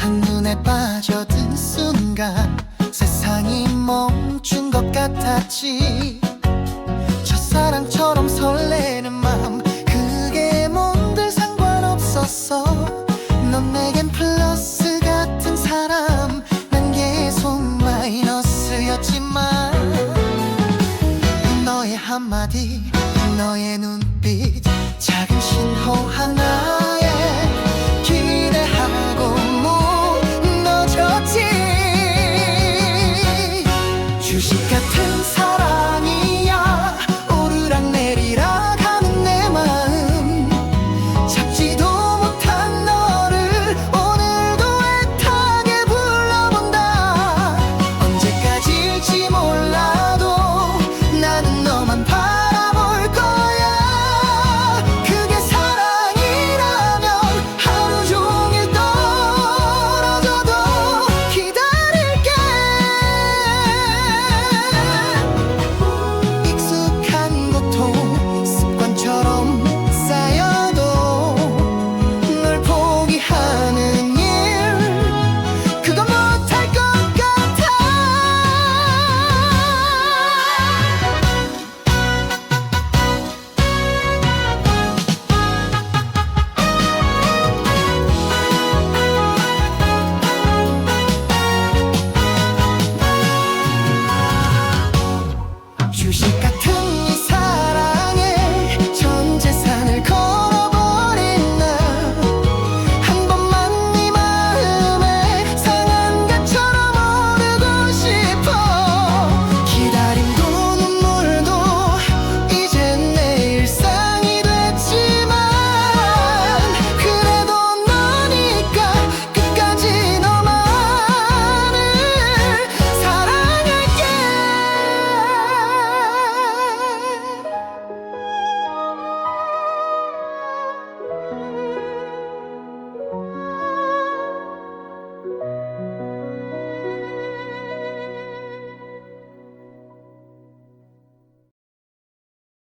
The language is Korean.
한눈에 빠져든 순간 세상이 멈춘 것 같았지. 첫사랑처럼 설레는 마음 그게 뭔들 상관없었어. 넌 내겐 플러스 같은 사람 난 계속 마이너스였지만 너의 한마디